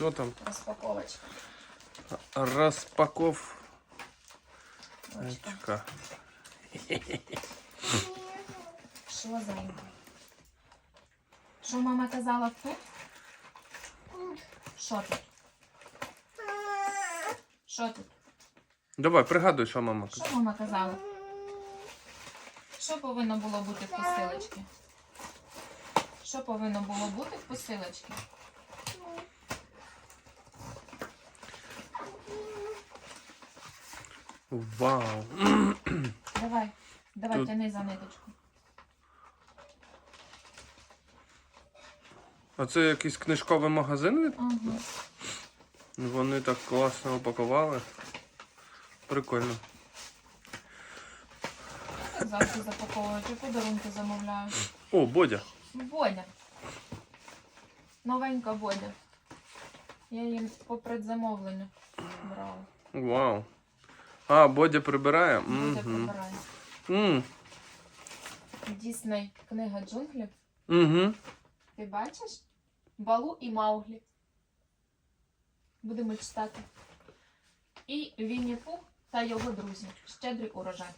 Що там? Розпаковочка. Розпаков. Ручка. Що за ігра? Що мама казала тут? Що тут? Що тут? Давай, пригадуй, що мама Що каже. мама казала? Що повинно було бути в посилочці? Що повинно було бути в посилочці? Вау. Давай, давай, Тут- тяни за ниточку. А це якийсь книжковий магазин? Ага. Вони так класно упакували. Прикольно. Так завжди запаковують і подарунки замовляю. О, Бодя. Бодя. Новенька Бодя. Я її по предзамовленню брала. Вау. А, Бодя прибирає? Бодя Угу. прибирає. Дісней книга джунглів. Угу. Ти бачиш? Балу і Мауглі. Будемо читати. І Вінні Пух та його друзі. Щедрий урожай.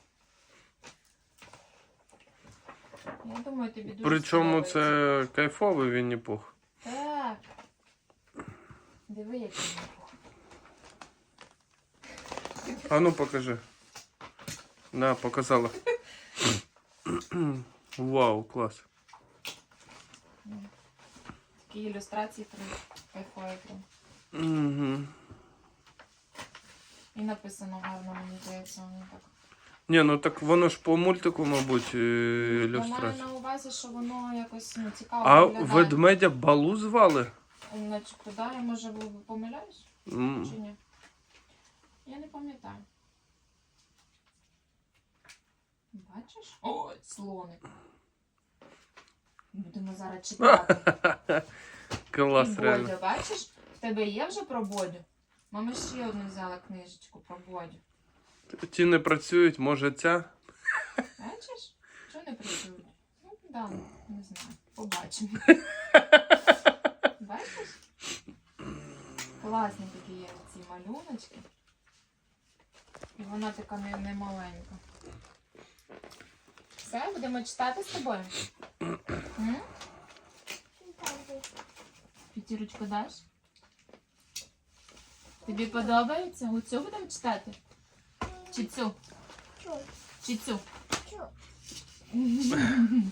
Я думаю, тобі дуже Причому сподобається. це кайфовий Вінні Пух. Так. Диви, який Вінні Пух. А ну покажи. Да, показала. Вау, клас. Такі ілюстрації прям кайфові прям. Угу. І написано гарно, мені здається, воно так. Ні, ну так воно ж по мультику, мабуть, е, Я маю ілюстрація. на увазі, що воно якось ну, цікаво А виглядає. ведмедя балу звали? Начебто, да, я може бу- помиляюсь М. чи ні? Я не пам'ятаю. Бачиш? Ой, слоник. Будемо зараз читати. Клас, реально. Бодя, бачиш? В тебе є вже про Бодю? Мама ще одну взяла книжечку про Бодю. Ті не працюють, може ця? Бачиш? Чого не працюють? Ну, да, не знаю. Побачимо. Бачиш? Класні такі є ці малюночки. І вона така не, не маленька. Все, будемо читати з тобою? М? П'ятірочку даш? Тобі подобається? Оцю будемо читати? Чи цю? Чи цю?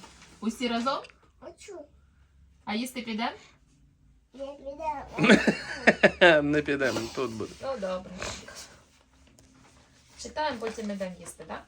Усі разом? А їсти підемо? Не підемо, тут буде. Ну добре. Читаємо, потім ідемо їсти, так?